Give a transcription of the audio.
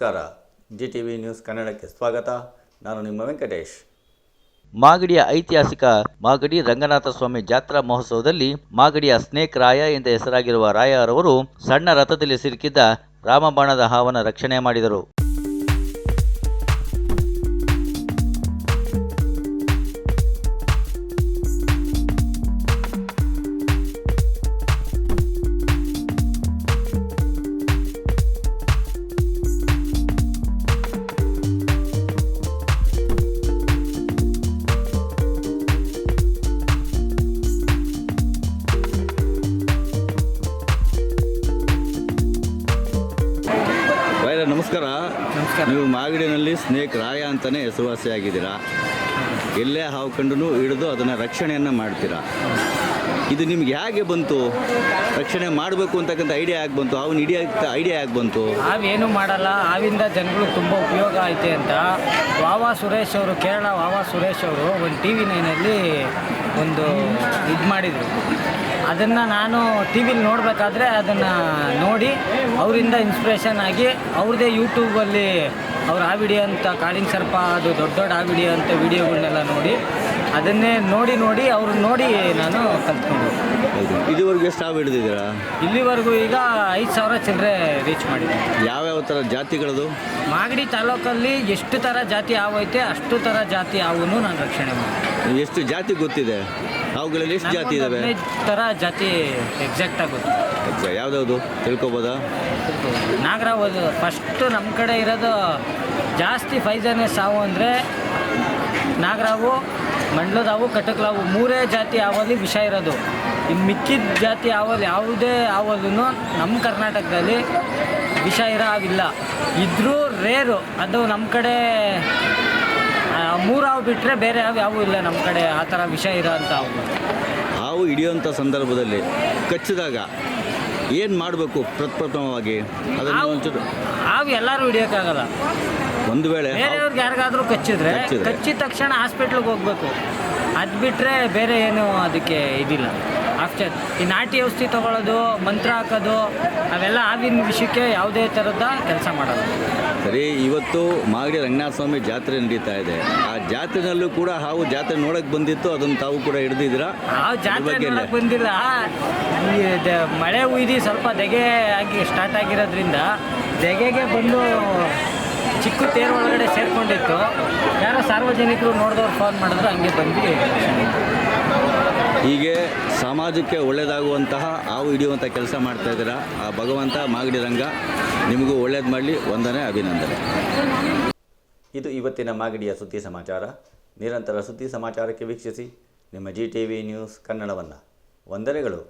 ನಮಸ್ಕಾರ. G T V news ಕನ್ನಡಕ್ಕೆ ಸ್ವಾಗತ. ನಾನು ನಿಮ್ಮ ವೆಂಕಟೇಶ್. ಮಾಗಡಿಯ ಐತಿಹಾಸಿಕ ಮಾಗಡಿ ರಂಗನಾಥ ಸ್ವಾಮಿ ಜಾತ್ರಾ ಮಹೋತ್ಸವದಲ್ಲಿ ಮಾಗಡಿಯ ಸ್ನೇಕ್ ರಾಯ ಎಂದ ಹೆಸರಾಗಿರುವ ರಾಯರವರು ಸಣ್ಣ ರಥದಲ್ಲಿ ಸಿಲುಕಿದ್ದ ರಾಮಬಾಣದ ಹಾವನ ರಕ್ಷಣೆ ಮಾಡಿದರು. ನಮಸ್ಕಾರ. ನೀವು ಮಾಗಡಿನಲ್ಲಿ ಸ್ನೇಕ್ ರಾಯ ಅಂತಲೇ ಹೆಸರುವಾಸಿಯಾಗಿದ್ದೀರಾ? ಎಲ್ಲೇ ಹಾವು ಕಂಡು ಹಿಡಿದು ಅದನ್ನು ರಕ್ಷಣೆಯನ್ನು ಮಾಡ್ತೀರಾ? ಇದು ನಿಮ್ಗೆ ಹೇಗೆ ಬಂತು? ರಕ್ಷಣೆ ಮಾಡಬೇಕು ಅಂತಕ್ಕಂಥ ಐಡಿಯಾ ಯಾಕೆ ಬಂತು? ಅವನ ಹಿಡಿಯೋಕ್ಕೆ ಐಡಿಯಾ ಯಾಕೆ ಬಂತು? ಹಾವೇನು ಮಾಡಲ್ಲ. ಹಾವಿಂದ ಜನಗಳು ತುಂಬ ಉಪಯೋಗ ಐತೆ ಅಂತ. ವಾವಾ ಸುರೇಶ್ ಅವರು, ಕೇರಳ ವಾವಾ ಸುರೇಶ್ ಅವರು ಒಂದು ಟಿ ವಿ ನೈನಲ್ಲಿ ಒಂದು ಇದು ಮಾಡಿದರು. ಅದನ್ನು ನಾನು ಟಿ ವಿಲಿ ನೋಡಬೇಕಾದ್ರೆ ಅದನ್ನು ನೋಡಿ ಅವರಿಂದ ಇನ್ಸ್ಪಿರೇಷನ್ ಆಗಿ ಅವ್ರದ್ದೇ ಯೂಟ್ಯೂಬಲ್ಲಿ ಅವ್ರು ಆ ವಿಡಿಯೋ ಅಂತ, ಕಾಳಿನ ಸರ್ಪ, ಅದು ದೊಡ್ಡ ದೊಡ್ಡ ಆ ವಿಡಿಯೋ ಅಂತ ವಿಡಿಯೋಗಳನ್ನೆಲ್ಲ ನೋಡಿ ಅದನ್ನೇ ನೋಡಿ ನೋಡಿ ಅವ್ರು ನೋಡಿ ನಾನು ಕಲ್ತ್ಕೊಂಡು. ಇದುವರೆಗೂ ಎಷ್ಟು ಹಾವು ಹಿಡಿದಿದ್ದೀರಾ? ಇಲ್ಲಿವರೆಗೂ ಈಗ ಐದು ಸಾವಿರ ಚಿಲ್ಲರೆ ರೀಚ್ ಮಾಡಿದೆ ಯಾವ್ಯಾವ ಥರ ಜಾತಿಗಳದು? ಮಾಗಡಿ ತಾಲೂಕಲ್ಲಿ ಎಷ್ಟು ಥರ ಜಾತಿ ಹಾವು ಐತೆ ಅಷ್ಟು ಥರ ಜಾತಿ ಹಾವನ್ನು ನಾನು ರಕ್ಷಣೆ ಮಾಡಿದೆ ಎಷ್ಟು ಜಾತಿ ಗೊತ್ತಿದೆ? ಅವುಗಳಲ್ಲಿ ಎಷ್ಟು ಜಾತಿ ಇದಾವೆ? ಹದಿನೈದು ಥರ ಜಾತಿ ಎಕ್ಸಾಕ್ಟ್ ಆಗುತ್ತೆ ಯಾವ್ದಾವ್ದು ಯಾವ್ದಾವುದು? ತಿಳ್ಕೊಬೋದಾ? ನಾಗರಾವ್ ಫಸ್ಟು ನಮ್ಮ ಕಡೆ ಇರೋದು ಜಾಸ್ತಿ ಫೈಜನೇ ಸಾವು ಅಂದರೆ ನಾಗರಾವು ಮಂಡ್ಲದಾವು ಕಟಕ್ಲಾವು ಮೂರೇ ಜಾತಿ ಹಾವಲ್ಲಿ ವಿಷ ಇರೋದು. ಇನ್ನು ಮಿಕ್ಕಿದ ಜಾತಿ ಹಾವಲ್ಲಿ ಯಾವುದೇ ಹಾವಲ್ಲೂ ನಮ್ಮ ಕರ್ನಾಟಕದಲ್ಲಿ ವಿಷ ಇರೋ ಹಾವಿಲ್ಲ. ಇದ್ರೂ ರೇರು. ಅದು ನಮ್ಮ ಕಡೆ ಮೂರು ಹಾವು ಬಿಟ್ಟರೆ ಬೇರೆ ಹಾವು ಯಾವೂ ಇಲ್ಲ ನಮ್ಮ ಕಡೆ ಆ ಥರ ವಿಷ ಇರೋ ಅಂಥ ಹಾವು. ಹಾವು ಹಿಡಿಯುವಂಥ ಸಂದರ್ಭದಲ್ಲಿ ಕಚ್ಚಿದಾಗ ಏನು ಮಾಡಬೇಕು ಪ್ರಪ್ರಥಮವಾಗಿ? ಅದನ್ನು ಒಂಚೂರು ಹಾವು ಎಲ್ಲರೂ ಹಿಡಿಯೋಕ್ಕಾಗಲ್ಲ. ಒಂದು ವೇಳೆ ಬೇರೆಯವ್ರಿಗೆ ಯಾರಿಗಾದ್ರೂ ಕಚ್ಚಿದ್ರೆ ಕಚ್ಚಿದ್ರೆ? ಕಚ್ಚಿದ ತಕ್ಷಣ ಹಾಸ್ಪಿಟ್ಲಿಗೆ ಹೋಗ್ಬೇಕು. ಅದು ಬಿಟ್ಟರೆ ಬೇರೆ ಏನು ಅದಕ್ಕೆ ಇದಿಲ್ಲ. ಆಫ್ಟರ್ ಈ ನಾಟಿ ಔಷಧಿ ತಗೊಳ್ಳೋದು ಮಂತ್ರ ಹಾಕೋದು ಅವೆಲ್ಲ ಆಗಿನ ವಿಷಯಕ್ಕೆ ಯಾವುದೇ ಥರದ ಕೆಲಸ ಮಾಡಲ್ಲ. ಸರಿ ಇವತ್ತು ಮಾಗಡಿ ರಂಗನಾಥ ಸ್ವಾಮಿ ಜಾತ್ರೆ ನಡೀತಾ ಇದೆ. ಆ ಜಾತ್ರೆನಲ್ಲೂ ಕೂಡ ಹಾವು ಜಾತ್ರೆ ನೋಡಕ್ ಬಂದಿತ್ತು ಅದನ್ನು ತಾವು ಕೂಡ ಹಿಡಿದಿದ್ದೀರಾ? ಆ ಜಾತ್ರೆ ಬಗ್ಗೆ ನೋಡಕ್ ಬಂದಿಲ್ಲ. ಈ ದ- ಮಳೆ ಉಯ್ದು ಸ್ವಲ್ಪ ದೆಗೆ ಆಗಿ ಸ್ಟಾರ್ಟ್ ಆಗಿರೋದ್ರಿಂದ ದೆಗೆಗೆ ಬಂದು ಚಿಕ್ಕ ತೇರು ಒಳಗಡೆ ಸೇರಿಕೊಂಡಿತ್ತು. ಯಾರೋ ಸಾರ್ವಜನಿಕರು ನೋಡಿದವ್ರು ಫೋನ್ ಮಾಡಿದ್ರು ಹಂಗೆ ಬಂದು ಹೀಗೆ ಸಮಾಜಕ್ಕೆ ಒಳ್ಳೆಯದಾಗುವಂತಹ ಹಾವು ಹಿಡಿಯುವಂಥ ಕೆಲಸ ಮಾಡ್ತಾ ಇದ್ದೀರಾ ಆ ಭಗವಂತ ಮಾಗಡಿ ರಂಗ ನಿಮಗೂ ಒಳ್ಳೇದು ಮಾಡಲಿ ಒಂದನೇ ಅಭಿನಂದನೆ. ಇದು ಇವತ್ತಿನ ಮಾಗಡಿಯ ಸುದ್ದಿ ಸಮಾಚಾರ. ನಿರಂತರ ಸುದ್ದಿ ಸಮಾಚಾರಕ್ಕೆ ವೀಕ್ಷಿಸಿ ನಿಮ್ಮ ಜಿ ಟಿ ವಿ ನ್ಯೂಸ್ ಕನ್ನಡವನ್ನು. ವಂದನೆಗಳು.